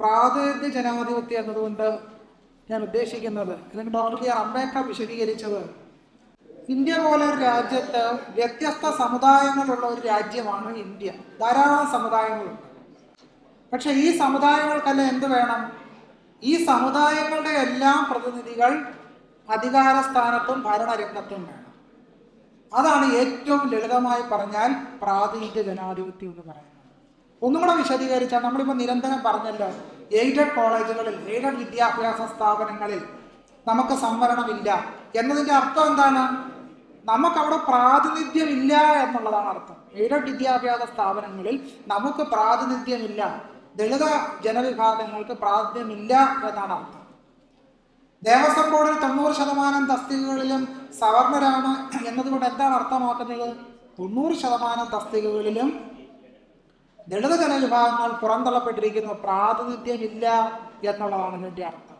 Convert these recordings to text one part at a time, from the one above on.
പ്രാതിനിധ്യ ജനാധിപത്യം എന്നതുകൊണ്ട് ഞാൻ ഉദ്ദേശിക്കുന്നത് അല്ലെങ്കിൽ ഡോക്ടർ ആർ അംബേദ്കർ വിശദീകരിച്ചത് ഇന്ത്യ പോലെ ഒരു രാജ്യത്ത് വ്യത്യസ്ത സമുദായങ്ങളുള്ള ഒരു രാജ്യമാണ് ഇന്ത്യ. ധാരാളം സമുദായങ്ങളുണ്ട്. പക്ഷെ ഈ സമുദായങ്ങൾക്കെല്ലാം എന്ത് വേണം? ഈ സമുദായങ്ങളുടെ എല്ലാം പ്രതിനിധികൾ അധികാര സ്ഥാനത്തും ഭരണരംഗത്തും വേണം. അതാണ് ഏറ്റവും ലളിതമായി പറഞ്ഞാൽ പ്രാതിനിധ്യ ജനാധിപത്യം എന്ന് പറയുന്നത്. ഒന്നും കൂടെ വിശദീകരിച്ചാൽ നമ്മളിപ്പോൾ നിരന്തരം പറഞ്ഞല്ലോ എയ്ഡഡ് കോളേജുകളിൽ എയ്ഡഡ് വിദ്യാഭ്യാസ സ്ഥാപനങ്ങളിൽ നമുക്ക് സംവരണമില്ല. എന്നതിന്റെ അർത്ഥം എന്താണ്? നമുക്കവിടെ പ്രാതിനിധ്യമില്ല എന്നുള്ളതാണ് അർത്ഥം. എയ്ഡഡ് വിദ്യാഭ്യാസ സ്ഥാപനങ്ങളിൽ നമുക്ക് പ്രാതിനിധ്യമില്ല. ദളിത ജനവിഭാഗങ്ങൾക്ക് പ്രാതിനിധ്യമില്ല എന്നാണ് അർത്ഥം. ദേവസ്വം ബോർഡിൽ തൊണ്ണൂറ് ശതമാനം തസ്തികകളിലും സവർണരാണ് എന്നതുകൊണ്ട് എന്താണ് അർത്ഥമാക്കുന്നത്? തൊണ്ണൂറ് ശതമാനം തസ്തികകളിലും ദളിത ജനവിഭാഗങ്ങൾ പുറന്തള്ളപ്പെട്ടിരിക്കുന്നു. പ്രാതിനിധ്യമില്ല എന്നുള്ളതാണ് ഇതിന്റെ അർത്ഥം.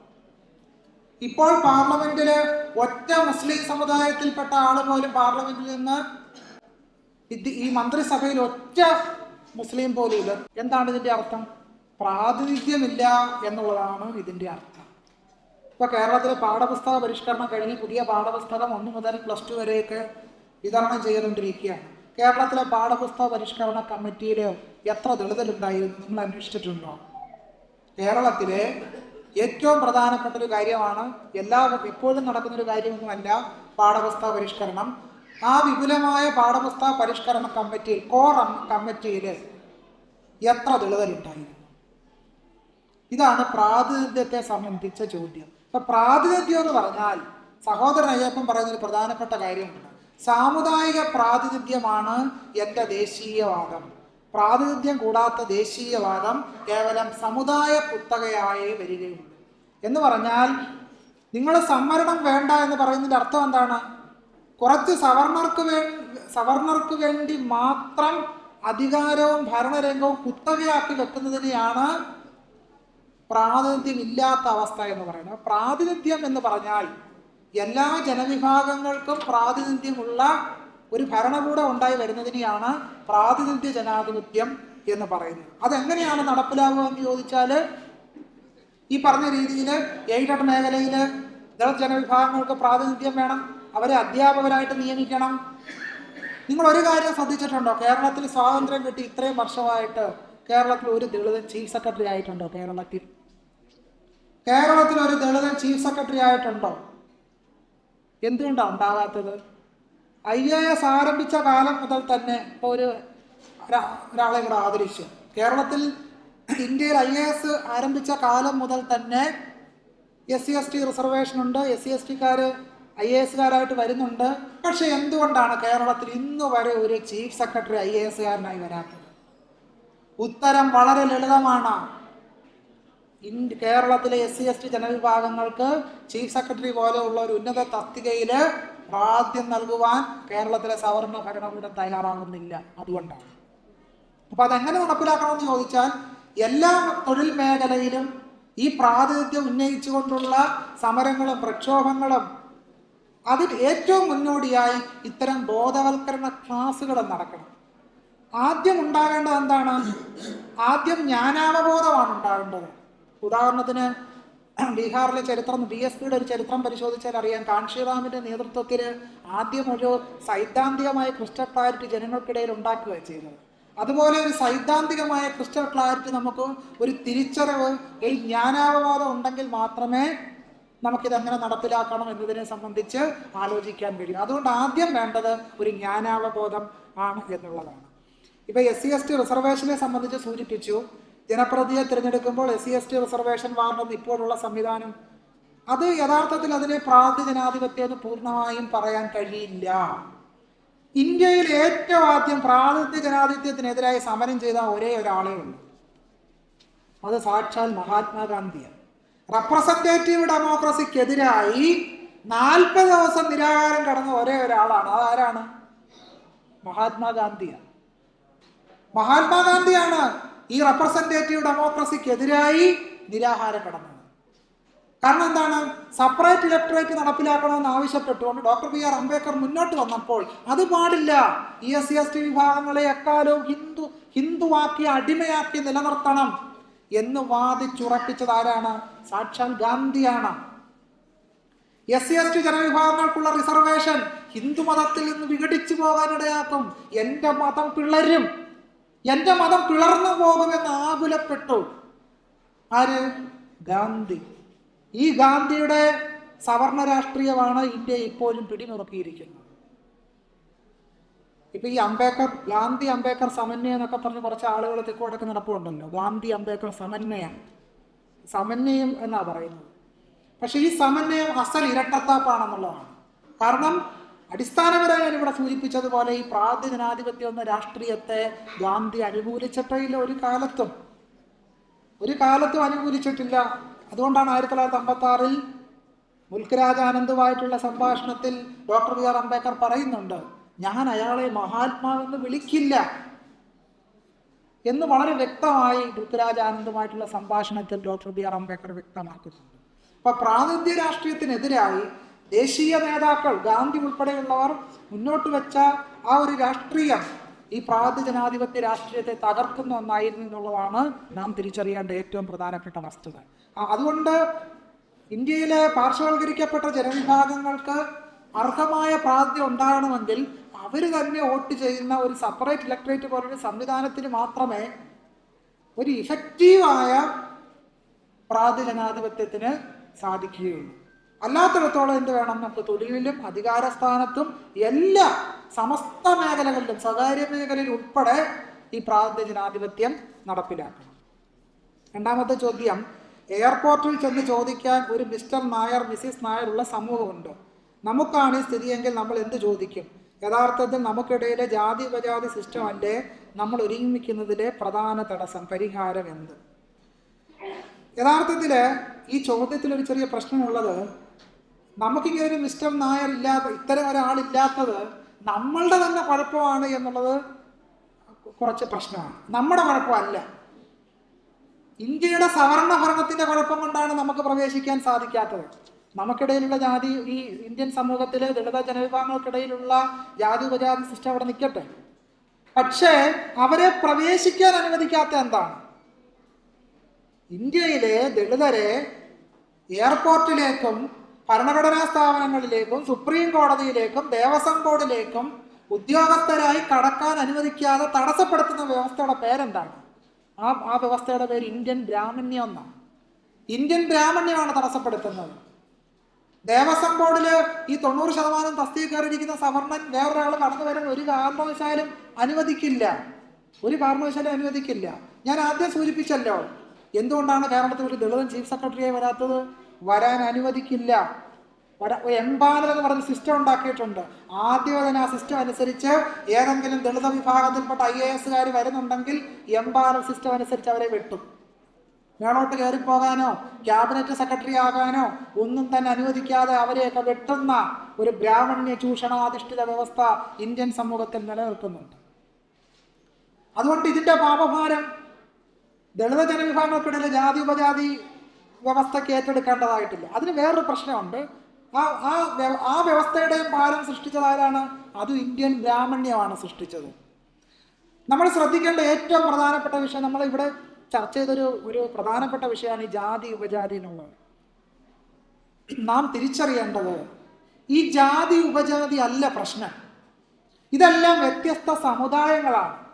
ഇപ്പോൾ പാർലമെന്റിൽ ഒറ്റ മുസ്ലിം സമുദായത്തിൽപ്പെട്ട ആൾ പോലും പാർലമെന്റിൽ നിന്ന് ഈ മന്ത്രിസഭയിൽ ഒറ്റ മുസ്ലിം പോലും ഇല്ല. എന്താണ് ഇതിന്റെ അർത്ഥം? പ്രാതിനിധ്യമില്ല എന്നുള്ളതാണ് ഇതിന്റെ അർത്ഥം. ഇപ്പോൾ കേരളത്തിലെ പാഠപുസ്തക പരിഷ്കരണം കഴിഞ്ഞ് പുതിയ പാഠപുസ്തകം ഒന്ന് മുതൽ പ്ലസ് ടു വരെയൊക്കെ വിതരണം ചെയ്തുകൊണ്ടിരിക്കുകയാണ്. കേരളത്തിലെ പാഠപുസ്തക പരിഷ്കരണ കമ്മിറ്റിയിൽ എത്ര ദളിതരുണ്ടായിരുന്നു നിങ്ങൾ അന്വേഷിച്ചിട്ടുണ്ടോ? കേരളത്തിലെ ഏറ്റവും പ്രധാനപ്പെട്ട ഒരു കാര്യമാണ് എല്ലാ ഇപ്പോഴും നടക്കുന്നൊരു കാര്യമൊന്നുമല്ല പാഠപുസ്തക പരിഷ്കരണം. ആ വിപുലമായ പാഠപുസ്തക പരിഷ്കരണ കമ്മിറ്റി കോറം കമ്മിറ്റിയിൽ എത്ര ദളിതരുണ്ടായിരുന്നു ഇതാണ് പ്രാതിനിധ്യത്തെ സംബന്ധിച്ച ചോദ്യം. ഇപ്പൊ പ്രാതിനിധ്യം എന്ന് പറഞ്ഞാൽ സഹോദരൻ അയ്യപ്പൻ പറയുന്ന ഒരു പ്രധാനപ്പെട്ട കാര്യമുണ്ട്. സാമുദായിക പ്രാതിനിധ്യമാണ് എന്റെ ദേശീയവാദം. പ്രാതിനിധ്യം കൂടാത്ത ദേശീയവാദം കേവലം സമുദായ കുത്തകയായേ വരികയുള്ളൂ എന്ന് പറഞ്ഞാൽ നിങ്ങൾ സംവരണം വേണ്ട എന്ന് പറയുന്നതിന്റെ അർത്ഥം എന്താണ്? കുറച്ച് സവർണർക്ക് വേ സവർണർക്ക് വേണ്ടി മാത്രം അധികാരവും ഭരണരംഗവും കുത്തകയാക്കി വെക്കുന്നതിനെയാണ് പ്രാതിനിധ്യം ഇല്ലാത്ത അവസ്ഥ എന്ന് പറയുന്നത്. പ്രാതിനിധ്യം എന്ന് പറഞ്ഞാൽ എല്ലാ ജനവിഭാഗങ്ങൾക്കും പ്രാതിനിധ്യമുള്ള ഒരു ഭരണകൂടം ഉണ്ടായി വരുന്നതിനെയാണ് പ്രാതിനിധ്യ ജനാധിപത്യം എന്ന് പറയുന്നത്. അതെങ്ങനെയാണ് നടപ്പിലാവുക എന്ന് ചോദിച്ചാൽ ഈ പറഞ്ഞ രീതിയിൽ എയ്ഡഡ് മേഖലയിൽ ദളിത് ജനവിഭാഗങ്ങൾക്ക് പ്രാതിനിധ്യം വേണം അവരെ അധ്യാപകരായിട്ട് നിയമിക്കണം. നിങ്ങൾ ഒരു കാര്യം ശ്രദ്ധിച്ചിട്ടുണ്ടോ? കേരളത്തിൽ സ്വാതന്ത്ര്യം കിട്ടി ഇത്രയും വർഷമായിട്ട് കേരളത്തിൽ ഒരു ദളിതൻ ചീഫ് സെക്രട്ടറി ആയിട്ടുണ്ടോ? കേരളത്തിൽ. കേരളത്തിൽ ഒരു ദളിതൻ ചീഫ് സെക്രട്ടറി ആയിട്ടുണ്ടോ? എന്തുകൊണ്ടാണ് ഉണ്ടാകാത്തത്? ഐ എ എസ് ആരംഭിച്ച കാലം മുതൽ തന്നെ ഇപ്പോൾ ഒരു ഒരാളെ കൂടെ ആദരിച്ചു. കേരളത്തിൽ ഇന്ത്യയിൽ ഐ എ എസ് ആരംഭിച്ച കാലം മുതൽ തന്നെ S C S T reservation ഉണ്ട്. എസ് സി എസ് ടിക്കാർ ഐ എ എസുകാരായിട്ട് വരുന്നുണ്ട്. പക്ഷെ എന്തുകൊണ്ടാണ് കേരളത്തിൽ ഇന്ന് വരെ ഒരു ചീഫ് സെക്രട്ടറി ഐ എ എസുകാരനായി വരാത്തത്? ഉത്തരം വളരെ ലളിതമാണ്. ഇന്ത്യ കേരളത്തിലെ എസ് സി എസ് ടി ജനവിഭാഗങ്ങൾക്ക് ചീഫ് സെക്രട്ടറി പോലെയുള്ള ഒരു ഉന്നത തസ്തികയിൽ പ്രാദ്യം നൽകുവാൻ കേരളത്തിലെ സവർണ ഭരണകൂടം തയ്യാറാകുന്നില്ല. അതുകൊണ്ടാണ്. അപ്പൊ അതെങ്ങനെ നടപ്പിലാക്കണമെന്ന് ചോദിച്ചാൽ എല്ലാ തൊഴിൽ മേഖലയിലും ഈ പ്രാതിനിധ്യം ഉന്നയിച്ചുകൊണ്ടുള്ള സമരങ്ങളും പ്രക്ഷോഭങ്ങളും അതിൽ ഏറ്റവും മുന്നോടിയായി ഇത്തരം ബോധവൽക്കരണ ക്ലാസ്സുകൾ നടക്കണം. ആദ്യം ഉണ്ടാകേണ്ടത് എന്താണ്? ആദ്യം ജ്ഞാനാവബോധമാണ് ഉണ്ടാകേണ്ടത്. ഉദാഹരണത്തിന് ബീഹാറിലെ ചരിത്രം ബി എസ് പിയുടെ ഒരു ചരിത്രം പരിശോധിച്ചാൽ അറിയാം. കാൺഷിറാമിന്റെ നേതൃത്വത്തിൽ ആദ്യം ഒരു സൈദ്ധാന്തികമായ ക്രിസ്റ്റൽ ക്ലാരിറ്റി ജനങ്ങൾക്കിടയിൽ ഉണ്ടാക്കുക ചെയ്യുന്നത്. അതുപോലെ ഒരു സൈദ്ധാന്തികമായ ക്രിസ്റ്റൽ ക്ലാരിറ്റി നമുക്ക് ഒരു തിരിച്ചറിവ് ഈ ജ്ഞാനാവവാദം ഉണ്ടെങ്കിൽ മാത്രമേ നമുക്കിത് എങ്ങനെ നടപ്പിലാക്കണം എന്നതിനെ സംബന്ധിച്ച് ആലോചിക്കാൻ കഴിയും. അതുകൊണ്ട് ആദ്യം വേണ്ടത് ഒരു ജ്ഞാനാവബോധം ആണ് എന്നുള്ളതാണ്. ഇപ്പൊ എസ് സി എസ് ടി റിസർവേഷനെ സംബന്ധിച്ച് സൂചിപ്പിച്ചു. ജനപ്രതിയെ തിരഞ്ഞെടുക്കുമ്പോൾ S C S T reservation വാർഡെന്ന് ഇപ്പോഴുള്ള സംവിധാനം. അത് യഥാർത്ഥത്തിൽ അതിനെ പ്രാന്തി ജനാധിപത്യം എന്ന് പൂർണമായും പറയാൻ കഴിയില്ല. ഇന്ത്യയിൽ ഏറ്റവും ആദ്യം പ്രാതിനിധ്യ ജനാധിപത്യത്തിനെതിരായി സമരം ചെയ്ത ഒരേ ഒരാളേ ഉള്ളൂ. അത് സാക്ഷാൽ മഹാത്മാഗാന്ധിയാണ്. റെപ്രസെന്റേറ്റീവ് ഡെമോക്രസിക്കെതിരായി നാൽപ്പത് ദിവസം നിരാകാരം കടന്ന ഒരേ ഒരാളാണ്. അതാരാണ് മഹാത്മാഗാന്ധിയാണ്. മഹാത്മാഗാന്ധിയാണ്. ഈ റെപ്രസെന്റേറ്റീവ് ഡെമോക്രസിക്കെതിരായി നിരാഹാരം കടന്നത് കാരണം എന്താണ്? സെപ്പറേറ്റ് ഇലക്ടറേറ്റ് നടപ്പിലാക്കണമെന്ന് ആവശ്യപ്പെട്ടുകൊണ്ട് ഡോക്ടർ ബി ആർ അംബേദ്കർ മുന്നോട്ട് വന്നപ്പോൾ അത് പാടില്ല. ഇ എസ് സി എസ് ടി വിഭാഗങ്ങളെ എക്കാലവും ഹിന്ദു ഹിന്ദുവാക്കി അടിമയാക്കി നിലനിർത്തണം എന്ന് വാദിച്ചുറപ്പിച്ചത് ആരാണ്? സാക്ഷാൽ ഗാന്ധിയാണ്. എസ് സി എസ് ടി ജനവിഭാഗങ്ങൾക്കുള്ള റിസർവേഷൻ ഹിന്ദു മതത്തിൽ നിന്ന് വിഘടിച്ചു പോകാനിടയാക്കും. എന്റെ മതം പിളരും എന്റെ മതം പിളർന്നു പോകുമെന്ന് ആകുലപ്പെട്ടു. ആര്? ഗാന്ധി. ഈ ഗാന്ധിയുടെ സവർണ രാഷ്ട്രീയമാണ് ഇന്ത്യ ഇപ്പോഴും പിടിമുറുക്കിയിരിക്കുന്നത്. ഇപ്പൊ ഈ അംബേദ്കർ ഗാന്ധി അംബേദ്കർ സമന്വയം എന്നൊക്കെ പറഞ്ഞ് കുറച്ച് ആളുകൾ തെക്കോടൊക്കെ നടപ്പുണ്ടല്ലോ. ഗാന്ധി അംബേദ്കർ സമന്വയം. സമന്വയം എന്നാ പറയുന്നത്. പക്ഷെ ഈ സമന്വയം അസൽ ഇരട്ടത്താപ്പാണെന്നുള്ളതാണ്. കാരണം അടിസ്ഥാനപരമായി ഇവിടെ സൂചിപ്പിച്ചതുപോലെ ഈ പ്രാതിജനാധിപത്യം എന്ന രാഷ്ട്രീയത്തെ ഗാന്ധി അനുകൂലിച്ചിട്ടില്ല ഒരു കാലത്തും. ഒരു കാലത്തും അനുകൂലിച്ചിട്ടില്ല. അതുകൊണ്ടാണ് ആയിരത്തി തൊള്ളായിരത്തി അമ്പത്തി ആറിൽ മുൽക്കരാജ് സംഭാഷണത്തിൽ ഡോക്ടർ ബി ആർ അംബേദ്കർ പറയുന്നുണ്ട് ഞാൻ അയാളെ മഹാത്മാവെന്ന് വിളിക്കില്ല. എന്ന് വളരെ വ്യക്തമായി പൃഥ്വിരാജ് സംഭാഷണത്തിൽ ഡോക്ടർ ബി ആർ അംബേദ്കർ വ്യക്തമാക്കുന്നുണ്ട്. അപ്പൊ പ്രാതിനിധ്യ രാഷ്ട്രീയത്തിനെതിരായി ദേശീയ നേതാക്കൾ ഗാന്ധി ഉൾപ്പെടെയുള്ളവർ മുന്നോട്ട് വെച്ച ആ ഒരു രാഷ്ട്രീയം ഈ പ്രാതിജനാധിപത്യ രാഷ്ട്രീയത്തെ തകർക്കുന്ന ഒന്നായിരുന്നു എന്നുള്ളതാണ് നാം തിരിച്ചറിയേണ്ട ഏറ്റവും പ്രധാനപ്പെട്ട വസ്തുത. അതുകൊണ്ട് ഇന്ത്യയിലെ പാർശ്വവൽക്കരിക്കപ്പെട്ട ജനവിഭാഗങ്ങൾക്ക് അർഹമായ പ്രാതിനിധ്യം ഉണ്ടാകണമെങ്കിൽ അവർ തന്നെ വോട്ട് ചെയ്യുന്ന ഒരു സെപ്പറേറ്റ് ഇലക്ട്രേറ്റ് പോലൊരു സംവിധാനത്തിന് മാത്രമേ ഒരു ഇഫക്റ്റീവായ പ്രാതിജനാധിപത്യത്തിന് സാധിക്കുകയുള്ളൂ. അല്ലാത്തിടത്തോളം എന്ത് വേണം നമുക്ക്? തൊഴിലിലും അധികാരസ്ഥാനത്തും എല്ലാ സമസ്ത മേഖലകളിലും സ്വകാര്യ മേഖലയിൽ ഉൾപ്പെടെ ഈ പ്രാതിജനാധിപത്യം നടപ്പിലാക്കണം. രണ്ടാമത്തെ ചോദ്യം എയർപോർട്ടിൽ ചെന്ന് ചോദിക്കാൻ ഒരു മിസ്റ്റർ നായർ മിസ്സിസ് നായർ ഉള്ള സമൂഹമുണ്ട്? നമുക്കാണ് ഈ സ്ഥിതിയെങ്കിൽ നമ്മൾ എന്ത് ചോദിക്കും? യഥാർത്ഥത്തിൽ നമുക്കിടയിലെ ജാതി ഉപജാതി സിസ്റ്റം അല്ലേ നമ്മൾ ഒരുമിക്കുന്നതിലെ പ്രധാന തടസ്സം പരിഹാരം എന്ത്? യഥാർത്ഥത്തിൽ ഈ ചോദ്യത്തിൽ ഒരു ചെറിയ പ്രശ്നമുള്ളത് നമുക്കിങ്ങനെ ഒരു മിസ്റ്റർ നായർ ഇല്ലാത്ത ഇത്തരം ഒരാളില്ലാത്തത് നമ്മളുടെ തന്നെ കുഴപ്പമാണ് എന്നുള്ളത് കുറച്ച് പ്രശ്നമാണ്. നമ്മുടെ കുഴപ്പമല്ല ഇന്ത്യയുടെ സവർണ ഭരണത്തിന്റെ കുഴപ്പം കൊണ്ടാണ് നമുക്ക് പ്രവേശിക്കാൻ സാധിക്കാത്തത്. നമുക്കിടയിലുള്ള ജാതി ഈ ഇന്ത്യൻ സമൂഹത്തിലെ ദളിത ജനവിഭാഗങ്ങൾക്കിടയിലുള്ള ജാതി ഉപജാതി സിസ്റ്റം അവിടെ നിൽക്കട്ടെ. പക്ഷേ അവരെ പ്രവേശിക്കാൻ അനുവദിക്കാത്ത എന്താണ്? ഇന്ത്യയിലെ ദളിതരെ എയർപോർട്ടിലേക്കും ഭരണഘടനാ സ്ഥാപനങ്ങളിലേക്കും സുപ്രീം കോടതിയിലേക്കും ദേവസ്വം ബോർഡിലേക്കും ഉദ്യോഗസ്ഥരായി കടക്കാൻ അനുവദിക്കാതെ തടസ്സപ്പെടുത്തുന്ന വ്യവസ്ഥയുടെ പേരെന്താണ്? ആ ആ വ്യവസ്ഥയുടെ പേര് ഇന്ത്യൻ ബ്രാഹ്മണ്യം എന്നാണ്. ഇന്ത്യൻ ബ്രാഹ്മണ്യമാണ് തടസ്സപ്പെടുത്തുന്നത്. ദേവസ്വം ബോർഡിൽ ഈ തൊണ്ണൂറ് ശതമാനം തസ്തി കയറിയിരിക്കുന്ന സവർണൻ വേറൊരാൾ കടന്നു വരാൻ ഒരു കാരണവശാലും അനുവദിക്കില്ല. ഒരു കാരണവശാലും അനുവദിക്കില്ല. ഞാൻ ആദ്യം സൂചിപ്പിച്ചല്ലോ എന്തുകൊണ്ടാണ് കേരളത്തിൽ ഒരു ദളിതൻ ചീഫ് സെക്രട്ടറിയായി വരാത്തത്? വരാൻ അനുവദിക്കില്ല. എംപാനൽ എന്ന് പറഞ്ഞ സിസ്റ്റം ഉണ്ടാക്കിയിട്ടുണ്ട്. ആദ്യം ആ സിസ്റ്റം അനുസരിച്ച് ഏതെങ്കിലും ദളിത വിഭാഗത്തിൽപ്പെട്ട ഐ എ എസുകാർ വരുന്നുണ്ടെങ്കിൽ എംപാനൽ സിസ്റ്റം അനുസരിച്ച് അവരെ വെട്ടും. മേളോട്ട് കയറിപ്പോകാനോ ക്യാബിനറ്റ് സെക്രട്ടറി ആകാനോ ഒന്നും തന്നെ അനുവദിക്കാതെ അവരെയൊക്കെ വെട്ടുന്ന ഒരു ബ്രാഹ്മണ്യ ചൂഷണാധിഷ്ഠിത വ്യവസ്ഥ ഇന്ത്യൻ സമൂഹത്തിൽ നിലനിൽക്കുന്നുണ്ട്. അതുകൊണ്ട് ഇതിന്റെ പാപഭാരം ദളിത ജനവിഭാഗങ്ങൾക്കിടയിൽ ജാതി ഉപജാതി വ്യവസ്ഥയ്ക്ക് ഏറ്റെടുക്കേണ്ടതായിട്ടില്ല. അതിന് വേറൊരു പ്രശ്നമുണ്ട്. ആ ആ ആ വ്യവസ്ഥയുടെയും ഭാരം സൃഷ്ടിച്ചത് ആരാണ്? അത് ഇന്ത്യൻ ബ്രാഹ്മണ്യമാണ് സൃഷ്ടിച്ചത്. നമ്മൾ ശ്രദ്ധിക്കേണ്ട ഏറ്റവും പ്രധാനപ്പെട്ട വിഷയം നമ്മൾ ഇവിടെ ചർച്ച ചെയ്തൊരു ഒരു പ്രധാനപ്പെട്ട വിഷയമാണ് ഈ ജാതി ഉപജാതി എന്നുള്ളത്. നാം തിരിച്ചറിയേണ്ടത് ഈ ജാതി ഉപജാതി അല്ല പ്രശ്നം. ഇതെല്ലാം വ്യത്യസ്ത സമുദായങ്ങളാണ്.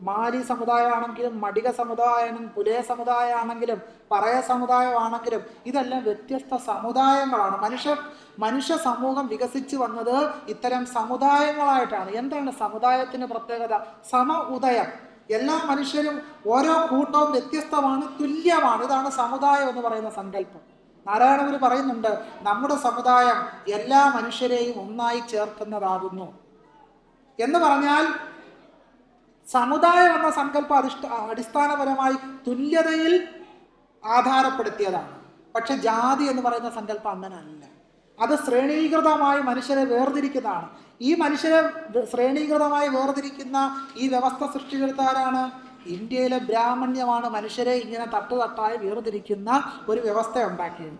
മാലി സമുദായമാണെങ്കിലും മടിക സമുദായമാണെങ്കിലും പുലയ സമുദായമാണെങ്കിലും പറയ സമുദായമാണെങ്കിലും ഇതെല്ലാം വ്യത്യസ്ത സമുദായങ്ങളാണ്. മനുഷ്യ മനുഷ്യ സമൂഹം വികസിച്ചു വന്നത് ഇത്തരം സമുദായങ്ങളായിട്ടാണ്. എന്താണ് സമുദായത്തിന് പ്രത്യേകത? സമ ഉദയം. എല്ലാ മനുഷ്യരും ഓരോ കൂട്ടവും വ്യത്യസ്തമാണ് തുല്യമാണ്. ഇതാണ് സമുദായം എന്ന് പറയുന്ന സങ്കല്പം. നാരായണഗുരു പറയുന്നുണ്ട് നമ്മുടെ സമുദായം എല്ലാ മനുഷ്യരെയും ഒന്നായി ചേർക്കുന്നതാകുന്നു. എന്ന് പറഞ്ഞാൽ സമുദായം എന്ന സങ്കല്പം അധിഷ്ഠ അടിസ്ഥാനപരമായി തുല്യതയിൽ ആധാരപ്പെടുത്തിയതാണ്. പക്ഷെ ജാതി എന്ന് പറയുന്ന സങ്കല്പം അങ്ങനല്ല. അത് ശ്രേണീകൃതമായി മനുഷ്യരെ വേർതിരിക്കുന്നതാണ്. ഈ മനുഷ്യരെ ശ്രേണീകൃതമായി വേർതിരിക്കുന്ന ഈ വ്യവസ്ഥ സൃഷ്ടിച്ചെടുത്താരാണ് ഇന്ത്യയിലെ ബ്രാഹ്മണ്യമാണ് മനുഷ്യരെ ഇങ്ങനെ തട്ടുതട്ടായി വേർതിരിക്കുന്ന ഒരു വ്യവസ്ഥ ഉണ്ടാക്കിയത്.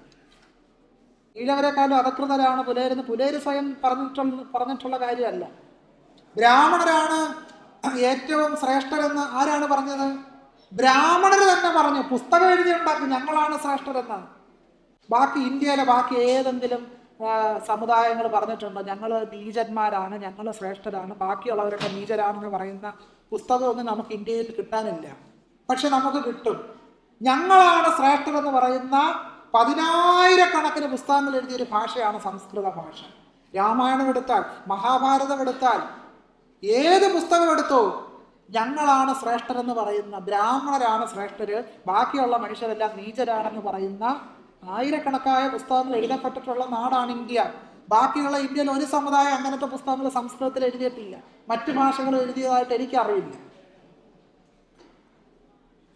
ഈഴവരെക്കാളും അധകൃതരാണ് പുലേരെന്ന് പുലേര് സ്വയം പറഞ്ഞിട്ടുള്ള പറഞ്ഞിട്ടുള്ള കാര്യമല്ല. ബ്രാഹ്മണരാണ് ഏറ്റവും ശ്രേഷ്ഠരെന്ന് ആരാണ് പറഞ്ഞത്? ബ്രാഹ്മണർ തന്നെ പറഞ്ഞു പുസ്തകം എഴുതി ഉണ്ടാക്കി ഞങ്ങളാണ് ശ്രേഷ്ഠരെന്നാണ് ബാക്കി ഇന്ത്യയിലെ ബാക്കി ഏതെങ്കിലും സമുദായങ്ങൾ പറഞ്ഞിട്ടുണ്ട്? ഞങ്ങൾ നീചന്മാരാണ് ഞങ്ങൾ ശ്രേഷ്ഠരാണ് ബാക്കിയുള്ളവരൊക്കെ നീചരാണെന്ന് പറയുന്ന പുസ്തകമൊന്നും നമുക്ക് ഇന്ത്യയിൽ കിട്ടാനില്ല. പക്ഷെ നമുക്ക് കിട്ടും. ഞങ്ങളാണ് ശ്രേഷ്ഠരെന്ന് പറയുന്ന പതിനായിരക്കണക്കിന് പുസ്തകങ്ങൾ എഴുതിയൊരു ഭാഷയാണ് സംസ്കൃത ഭാഷ. രാമായണം എടുത്താൽ മഹാഭാരതം എടുത്താൽ ഏത് പുസ്തകം എടുത്തോ? ഞങ്ങളാണ് ശ്രേഷ്ഠരെന്ന് പറയുന്ന ബ്രാഹ്മണരാണ് ശ്രേഷ്ഠര് ബാക്കിയുള്ള മനുഷ്യരെല്ലാം നീചരാണെന്ന് പറയുന്ന ആയിരക്കണക്കായ പുസ്തകങ്ങൾ എഴുതപ്പെട്ടിട്ടുള്ള നാടാണ് ഇന്ത്യ. ബാക്കിയുള്ള ഇന്ത്യയിൽ ഒരു സമുദായം അങ്ങനത്തെ പുസ്തകങ്ങൾ സംസ്കൃതത്തിൽ എഴുതിയിട്ടില്ല. മറ്റു ഭാഷകൾ എഴുതിയതായിട്ട് എനിക്കറിയില്ല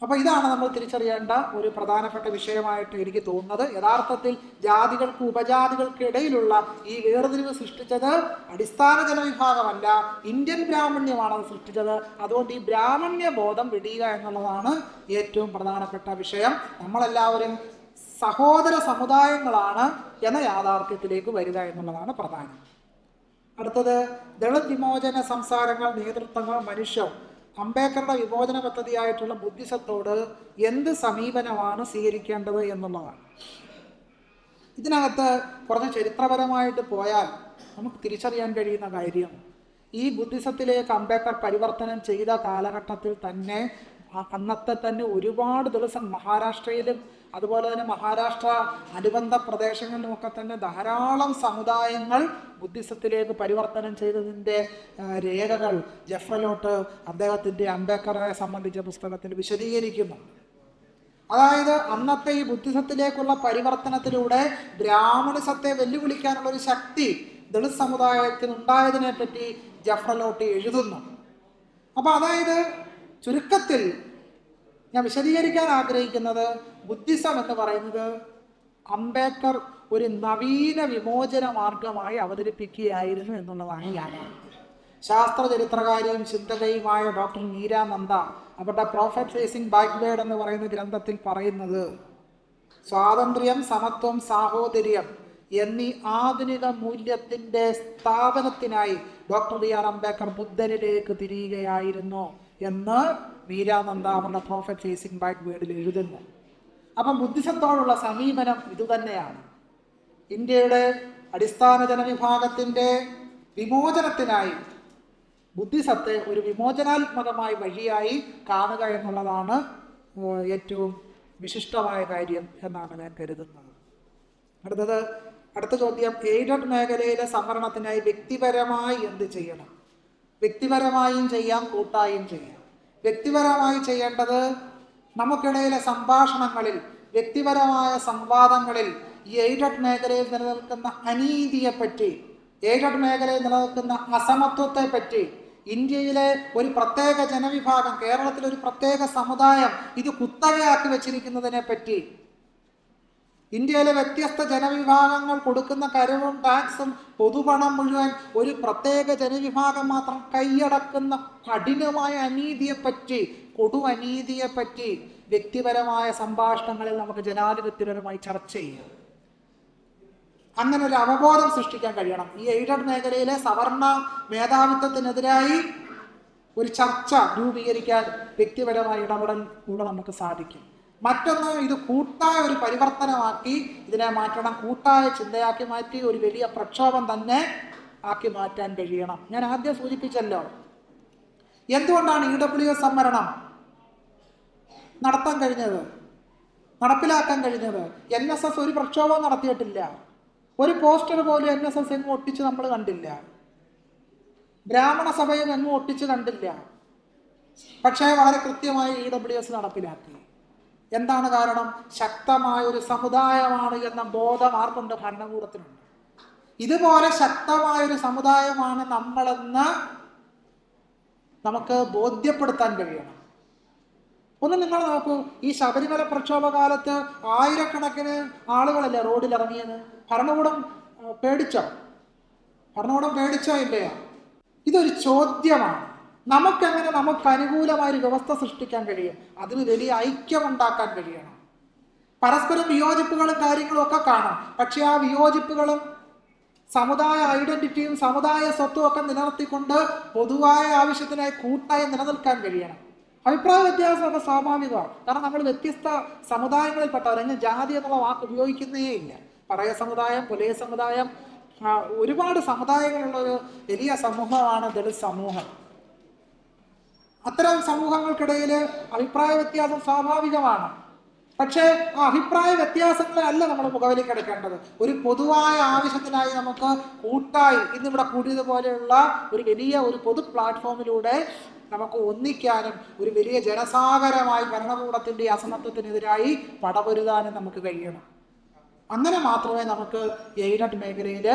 അപ്പൊ ഇതാണ് നമ്മൾ തിരിച്ചറിയേണ്ട ഒരു പ്രധാനപ്പെട്ട വിഷയമായിട്ട് എനിക്ക് തോന്നുന്നത്. യഥാർത്ഥത്തിൽ ജാതികൾക്ക് ഉപജാതികൾക്കിടയിലുള്ള ഈ വേർതിരിവ് സൃഷ്ടിച്ചത് അടിസ്ഥാന ജനവിഭാഗമല്ല ഇന്ത്യൻ ബ്രാഹ്മണ്യമാണ് അത് സൃഷ്ടിച്ചത്. അതുകൊണ്ട് ഈ ബ്രാഹ്മണ്യ ബോധം വിടിയുക എന്നുള്ളതാണ് ഏറ്റവും പ്രധാനപ്പെട്ട വിഷയം. നമ്മളെല്ലാവരും സഹോദര സമുദായങ്ങളാണ് എന്ന യാഥാർത്ഥ്യത്തിലേക്ക് വരിക എന്നുള്ളതാണ് പ്രധാനം. അടുത്തത് ദളിത് വിമോചന സംസാരങ്ങൾ നേതൃത്വങ്ങൾ മനുഷ്യം അംബേദ്കറുടെ വിമോചന പദ്ധതിയായിട്ടുള്ള ബുദ്ധിസത്തോട് എന്ത് സമീപനമാണ് സ്വീകരിക്കേണ്ടത് എന്നുള്ളതാണ്. ഇതിനകത്ത് കുറച്ച് ചരിത്രപരമായിട്ട് പോയാൽ നമുക്ക് തിരിച്ചറിയാൻ കഴിയുന്ന കാര്യം ഈ ബുദ്ധിസത്തിലേക്ക് അംബേദ്കർ പരിവർത്തനം ചെയ്ത കാലഘട്ടത്തിൽ തന്നെ അന്നത്തെ തന്നെ ഒരുപാട് ദിവസം മഹാരാഷ്ട്രയിലും അതുപോലെ തന്നെ മഹാരാഷ്ട്ര അനുബന്ധ പ്രദേശങ്ങളിലുമൊക്കെ തന്നെ ധാരാളം സമുദായങ്ങൾ ബുദ്ധിസത്തിലേക്ക് പരിവർത്തനം ചെയ്തതിന്റെ രേഖകൾ ജഫ്രലോട്ട് അദ്ദേഹത്തിന്റെ അംബേദ്കറെ സംബന്ധിച്ച പുസ്തകത്തിൽ വിശദീകരിക്കുന്നു. അതായത് അന്നത്തെ ഈ ബുദ്ധിസത്തിലേക്കുള്ള പരിവർത്തനത്തിലൂടെ ബ്രാഹ്മണ സത്തെ വെല്ലുവിളിക്കാനുള്ള ഒരു ശക്തി ദളിത് സമുദായത്തിന് ഉണ്ടായതിനെ പറ്റി ജഫ്രലോട്ട് എഴുതുന്നു. അപ്പോൾ അതായത് ചുരുക്കത്തിൽ ഞാൻ വിശദീകരിക്കാൻ ആഗ്രഹിക്കുന്നത് ബുദ്ധിസം എന്ന് പറയുന്നത് അംബേദ്കർ ഒരു നവീന വിമോചന മാർഗമായി അവതരിപ്പിക്കുകയായിരുന്നു എന്നുള്ളതാണ് യാഥാർത്ഥ്യം. ശാസ്ത്ര ചരിത്രകാരിയും ചിന്തകയുമായ ഡോക്ടർ നീരാനന്ദ അവരുടെ പ്രോഫറ്റ് ഫേസിംഗ് ബാക്ക്വേഡ് എന്ന് പറയുന്ന ഗ്രന്ഥത്തിൽ പറയുന്നത് സ്വാതന്ത്ര്യം സമത്വം സാഹോദര്യം എന്നീ ആധുനിക മൂല്യത്തിന്റെ സ്ഥാപനത്തിനായി ഡോക്ടർ ബി ആർ അംബേദ്കർ ബുദ്ധനിലേക്ക് തിരിയുകയായിരുന്നു. എന്ന് വീരാനന്ദ പ്രോഫറ്റ് ഫേസിംഗ് ബാക്ക്വേഡിൽ എഴുതുന്നു. അപ്പം ബുദ്ധിസത്തോടുള്ള സമീപനം ഇതുതന്നെയാണ്. ഇന്ത്യയുടെ അടിസ്ഥാന ജനവിഭാഗത്തിന്റെ വിമോചനത്തിനായി ബുദ്ധിസത്തെ ഒരു വിമോചനാത്മകമായ വഴിയായി കാണുക എന്നുള്ളതാണ് ഏറ്റവും വിശിഷ്ടമായ കാര്യം എന്നാണ് ഞാൻ കരുതുന്നത്. അടുത്തത് അടുത്ത ചോദ്യം എയ്ഡഡ് മേഖലയിലെ സംവരണത്തിനായി വ്യക്തിപരമായി എന്ത് ചെയ്യണം? വ്യക്തിപരമായും ചെയ്യാം കൂട്ടായും ചെയ്യാം. വ്യക്തിപരമായി ചെയ്യേണ്ടത് നമുക്കിടയിലെ സംഭാഷണങ്ങളിൽ വ്യക്തിപരമായ സംവാദങ്ങളിൽ ഈ എയ്ഡഡ് മേഖലയിൽ നിലനിൽക്കുന്ന അനീതിയെപ്പറ്റി എയ്ഡഡ് മേഖലയിൽ നിലനിൽക്കുന്ന അസമത്വത്തെ പറ്റി ഇന്ത്യയിലെ ഒരു പ്രത്യേക ജനവിഭാഗം കേരളത്തിലെ ഒരു പ്രത്യേക സമുദായം ഇത് കുത്തകയാക്കി വെച്ചിരിക്കുന്നതിനെ പറ്റി ഇന്ത്യയിലെ വ്യത്യസ്ത ജനവിഭാഗങ്ങൾ കൊടുക്കുന്ന കരവും ടാക്സും പൊതുപണം മുഴുവൻ ഒരു പ്രത്യേക ജനവിഭാഗം മാത്രം കൈയടക്കുന്ന കഠിനമായ അനീതിയെപ്പറ്റി കൊടു അനീതിയെപ്പറ്റി വ്യക്തിപരമായ സംഭാഷണങ്ങളിൽ നമുക്ക് ജനാധിപത്യപരമായി ചർച്ച ചെയ്യാം. അങ്ങനെ ഒരു അവബോധം സൃഷ്ടിക്കാൻ കഴിയണം. ഈ എയ്ഡഡ് മേഖലയിലെ സവർണ മേധാവിത്വത്തിനെതിരായി ഒരു ചർച്ച രൂപീകരിക്കാൻ വ്യക്തിപരമായ ഇടപെടൽ കൂടെ നമുക്ക് സാധിക്കും. മറ്റൊന്ന് ഇത് കൂട്ടായ ഒരു പരിവർത്തനമാക്കി ഇതിനെ മാറ്റണം. കൂട്ടായ ചിന്തയാക്കി മാറ്റി ഒരു വലിയ പ്രക്ഷോഭം തന്നെ ആക്കി മാറ്റാൻ കഴിയണം. ഞാൻ ആദ്യം സൂചിപ്പിച്ചല്ലോ. എന്തുകൊണ്ടാണ് ഇ ഡബ്ല്യു എസ് സംവരണം നടത്താൻ കഴിഞ്ഞത്? നടപ്പിലാക്കാൻ കഴിഞ്ഞത്? എൻ എസ് എസ് ഒരു പ്രക്ഷോഭം നടത്തിയിട്ടില്ല. ഒരു പോസ്റ്റർ പോലും എൻ എസ് എസ് എങ്ങും ഒട്ടിച്ച് നമ്മൾ കണ്ടില്ല. ബ്രാഹ്മണ സഭയും എങ്ങും ഒട്ടിച്ച് കണ്ടില്ല. പക്ഷേ വളരെ കൃത്യമായി ഇ ഡബ്ല്യു എസ് നടപ്പിലാക്കി. എന്താണ് കാരണം? ശക്തമായ ഒരു സമുദായമാണ് എന്ന ബോധം ആർക്കുണ്ട് ഭരണകൂടത്തിനുണ്ട്. ഇതുപോലെ ശക്തമായ ഒരു സമുദായമാണ് നമ്മളെന്ന് നമുക്ക് ബോധ്യപ്പെടുത്താൻ കഴിയണം. ഒന്ന് നിങ്ങൾ നോക്കൂ ഈ ശബരിമല പ്രക്ഷോഭ കാലത്ത് ആയിരക്കണക്കിന് ആളുകളല്ലേ റോഡിൽ ഇറങ്ങിയത് ഭരണകൂടം പേടിച്ചോ? ഭരണകൂടം പേടിച്ചോ ഇല്ലയോ? ഇതൊരു ചോദ്യമാണ്. നമുക്കെങ്ങനെ നമുക്ക് അനുകൂലമായ ഒരു വ്യവസ്ഥ സൃഷ്ടിക്കാൻ കഴിയും. അതിന് വലിയ ഐക്യമുണ്ടാക്കാൻ കഴിയണം. പരസ്പരം വിയോജിപ്പുകളും കാര്യങ്ങളും ഒക്കെ കാണും. പക്ഷെ ആ വിയോജിപ്പുകളും സമുദായ ഐഡന്റിറ്റിയും സമുദായ സ്വത്തും ഒക്കെ നിലനിർത്തിക്കൊണ്ട് പൊതുവായ ആവശ്യത്തിനായി കൂട്ടായി നിലനിൽക്കാൻ കഴിയണം. അഭിപ്രായ വ്യത്യാസമൊക്കെ സ്വാഭാവികമാണ്. കാരണം നമ്മൾ വ്യത്യസ്ത സമുദായങ്ങളിൽപ്പെട്ടവർ അല്ലെങ്കിൽ ജാതി എന്നുള്ള വാക്ക് ഉപയോഗിക്കുന്നേ ഇല്ല. പറയ സമുദായം പുലയ സമുദായം ഒരുപാട് സമുദായങ്ങളുള്ള ഒരു വലിയ സമൂഹമാണ് ദളിത് സമൂഹം. അത്തരം സമൂഹങ്ങൾക്കിടയിൽ അഭിപ്രായ വ്യത്യാസം സ്വാഭാവികമാണ്. പക്ഷേ ആ അഭിപ്രായ വ്യത്യാസങ്ങളെ അല്ല നമ്മൾ മുഖവിലേക്ക് എടുക്കേണ്ടത് ഒരു പൊതുവായ ആവശ്യത്തിനായി നമുക്ക് കൂട്ടായി ഇന്നിവിടെ കൂടിയതുപോലെയുള്ള ഒരു വലിയ ഒരു പൊതു പ്ലാറ്റ്ഫോമിലൂടെ നമുക്ക് ഒന്നിക്കാനും ഒരു വലിയ ജനസാഗരമായി ഭരണകൂടത്തിന്റെ അസമത്വത്തിനെതിരായി പടപൊരുതാനും നമുക്ക് കഴിയണം. അങ്ങനെ മാത്രമേ നമുക്ക് എയ്ഡഡ് മേഖലയിൽ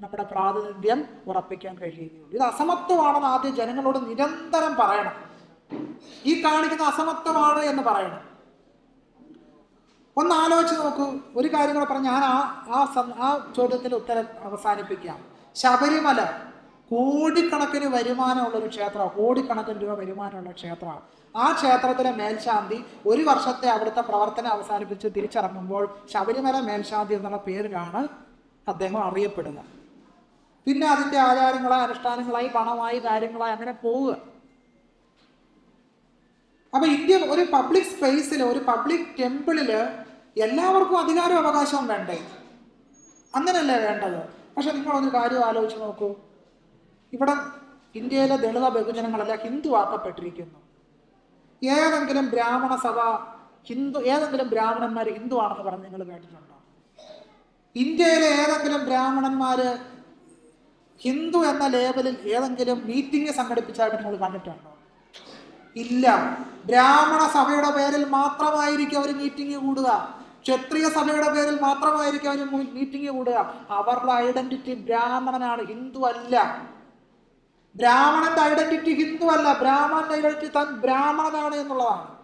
നമ്മുടെ പ്രാതിനിധ്യം ഉറപ്പിക്കാൻ കഴിയുകയുള്ളൂ. ഇത് അസമത്വമാണെന്ന് ആദ്യം ജനങ്ങളോട് നിരന്തരം പറയണം. ഈ കാണിക്കുന്ന അസമത്വമാണ് എന്ന് പറയണം. ഒന്ന് ആലോചിച്ച് നോക്കൂ. ഒരു കാര്യം കൂടെ പറഞ്ഞ് ഞാൻ ആ ആ ആ ചോദ്യത്തിന്റെ ഉത്തരം അവസാനിപ്പിക്കാം. ശബരിമല കോടിക്കണക്കിന് വരുമാനമുള്ള ഒരു ക്ഷേത്രമാണ്. കോടിക്കണക്കിന് രൂപ വരുമാനമുള്ള ക്ഷേത്രമാണ്. ആ ക്ഷേത്രത്തിലെ മേൽശാന്തി ഒരു വർഷത്തെ അവിടുത്തെ പ്രവർത്തനം അവസാനിപ്പിച്ച് തിരിച്ചിറങ്ങുമ്പോൾ ശബരിമല മേൽശാന്തി എന്നുള്ള പേരിലാണ് അദ്ദേഹം അറിയപ്പെടുക പിന്നെ അതിന്റെ ആചാരങ്ങളായി അനുഷ്ഠാനങ്ങളായി പണമായി കാര്യങ്ങളായി അങ്ങനെ പോവുക. അപ്പൊ ഇന്ത്യ ഒരു പബ്ലിക് സ്പേസിൽ ഒരു പബ്ലിക് ടെമ്പിളിൽ എല്ലാവർക്കും അധികാരവും അവകാശവും വേണ്ടേ? അങ്ങനെയല്ലേ വേണ്ടത്? പക്ഷെ നിങ്ങളൊരു കാര്യം ആലോചിച്ച് നോക്കൂ. ഇവിടെ ഇന്ത്യയിലെ ദളിത ബഹുജനങ്ങളെല്ലാം ഹിന്ദുവാക്കപ്പെട്ടിരിക്കുന്നു ഏതെങ്കിലും ബ്രാഹ്മണ സഭ ഹിന്ദു ഏതെങ്കിലും ബ്രാഹ്മണന്മാർ ഹിന്ദു ആണെന്ന് പറഞ്ഞ് നിങ്ങൾ കേട്ടിട്ടുണ്ടോ? ഇന്ത്യയിലെ ഏതെങ്കിലും ബ്രാഹ്മണന്മാര് ഹിന്ദു എന്ന ലേബലിൽ ഏതെങ്കിലും മീറ്റിംഗ് സംഘടിപ്പിച്ചായിട്ട് നിങ്ങൾ കണ്ടിട്ടുണ്ടോ ഇല്ല. ബ്രാഹ്മണ സഭയുടെ പേരിൽ മാത്രമായിരിക്കും അവർ മീറ്റിംഗ് കൂടുക. ക്ഷത്രിയ സഭയുടെ പേരിൽ മാത്രമായിരിക്കും അവർ മീറ്റിംഗ് കൂടുക. അവരുടെ ഐഡന്റിറ്റി ബ്രാഹ്മണനാണ് ഹിന്ദു അല്ല. ബ്രാഹ്മണന്റെ ഐഡന്റിറ്റി ഹിന്ദു അല്ല. ബ്രാഹ്മണന്റെ ഐഡന്റിറ്റി താൻ ബ്രാഹ്മണനാണ് എന്നുള്ളതാണ്.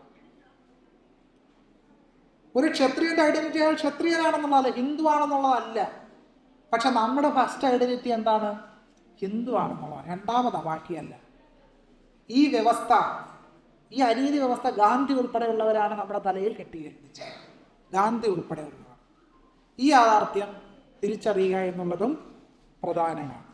ഒരു ക്ഷത്രിയന്റെ ഐഡന്റിറ്റി അയാൾ ക്ഷത്രിയനാണെന്നുള്ളതല്ല ഹിന്ദു ആണെന്നുള്ളതല്ല പക്ഷെ നമ്മുടെ ഫസ്റ്റ് ഐഡന്റിറ്റി എന്താണ്? ഹിന്ദു ആണെന്നുള്ളതാണ് രണ്ടാമതാ ബാക്കിയല്ല. ഈ വ്യവസ്ഥ ഈ അനീതി വ്യവസ്ഥ ഗാന്ധി ഉൾപ്പെടെയുള്ളവരാണ് നമ്മുടെ തലയിൽ കെട്ടിയിരുന്നത് ഗാന്ധി ഉൾപ്പെടെയുള്ളവർ. ഈ യാഥാർത്ഥ്യം തിരിച്ചറിയുക എന്നുള്ളതും പ്രധാനമാണ്.